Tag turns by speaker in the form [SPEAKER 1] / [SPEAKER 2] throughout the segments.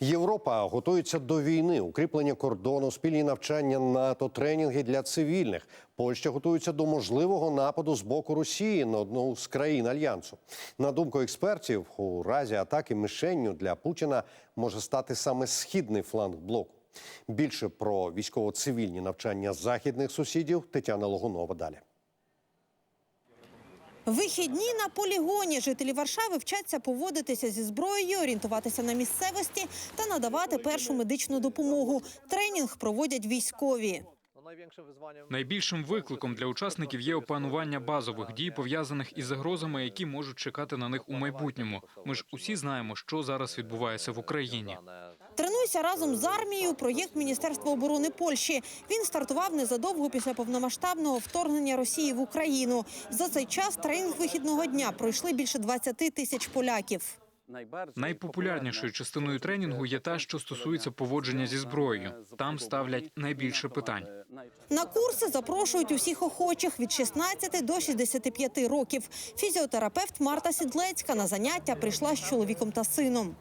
[SPEAKER 1] Європа готується до війни, укріплення кордону, спільні навчання НАТО, тренінги для цивільних. Польща готується до можливого нападу з боку Росії на одну з країн альянсу. На думку експертів, у разі атаки мишенню для Путіна може стати саме східний фланг блоку. Більше про військово-цивільні навчання західних сусідів Тетяна Логунова далі.
[SPEAKER 2] Вихідні на полігоні жителі Варшави вчаться поводитися зі зброєю, орієнтуватися на місцевості та надавати першу медичну допомогу. Тренінг проводять військові.
[SPEAKER 3] Найбільшим викликом для учасників є опанування базових дій, пов'язаних із загрозами, які можуть чекати на них у майбутньому. Ми ж усі знаємо, що зараз відбувається в Україні.
[SPEAKER 2] Тренуйся разом з армією. Проєкт Міністерства оборони Польщі. Він стартував незадовго після повномасштабного вторгнення Росії в Україну. За цей час тренінг вихідного дня пройшли більше 20 тисяч поляків.
[SPEAKER 3] Найпопулярнішою частиною тренінгу є та, що стосується поводження зі зброєю. Там ставлять найбільше питань.
[SPEAKER 2] На курси запрошують усіх охочих від 16 до 65 років. Фізіотерапевт Марта Сідлецька на заняття прийшла з чоловіком та сином.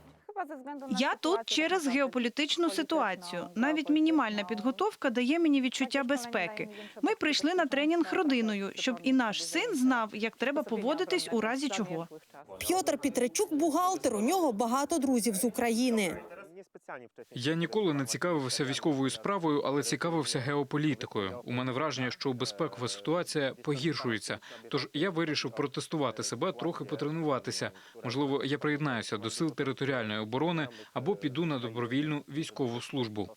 [SPEAKER 4] Я тут через геополітичну ситуацію. Навіть мінімальна підготовка дає мені відчуття безпеки. Ми прийшли на тренінг родиною, щоб і наш син знав, як треба поводитись у разі чого.
[SPEAKER 2] П'єтр Пітричук – бухгалтер. У нього багато друзів з України.
[SPEAKER 3] Я ніколи не цікавився військовою справою, але цікавився геополітикою. У мене враження, що безпекова ситуація погіршується. Тож я вирішив протестувати себе, трохи потренуватися. Можливо, я приєднаюся до сил територіальної оборони або піду на добровільну військову службу.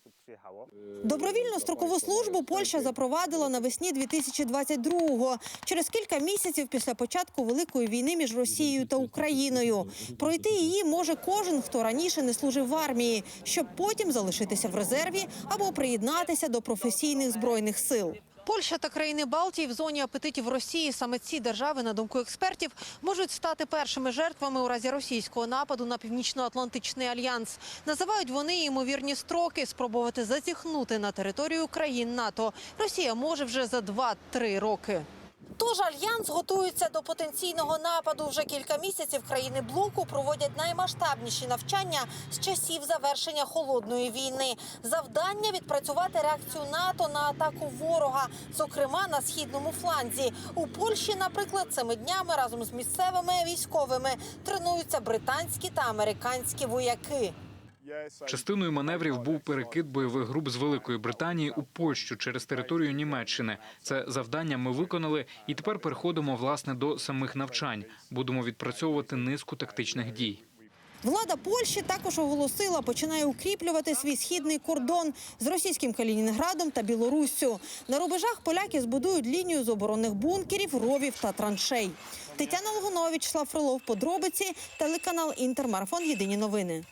[SPEAKER 2] Добровільну строкову службу Польща запровадила навесні 2022-го, через кілька місяців після початку великої війни між Росією та Україною. Пройти її може кожен, хто раніше не служив в армії, щоб потім залишитися в резерві або приєднатися до професійних збройних сил. Польща та країни Балтії в зоні апетитів Росії саме ці держави, на думку експертів, можуть стати першими жертвами у разі російського нападу на північно-атлантичний альянс. Називають вони ймовірні строки спробувати зазіхнути на територію країн НАТО. Росія може вже за 2-3 роки. Тож альянс готується до потенційного нападу. Вже кілька місяців країни блоку проводять наймасштабніші навчання з часів завершення холодної війни. Завдання відпрацювати реакцію НАТО на атаку ворога, зокрема на східному фланзі. У Польщі, наприклад, цими днями разом з місцевими військовими тренуються британські та американські вояки.
[SPEAKER 3] Частиною маневрів був перекид бойових груп з Великої Британії у Польщу через територію Німеччини. Це завдання ми виконали, і тепер переходимо власне до самих навчань. Будемо відпрацьовувати низку тактичних дій.
[SPEAKER 2] Влада Польщі також оголосила, починає укріплювати свій східний кордон з російським Калінінградом та Білоруссю. На рубежах поляки збудують лінію з оборонних бункерів, ровів та траншей. Тетяна Логунович, Слав Фролов, подробиці, телеканал Інтермарафон. Єдині новини.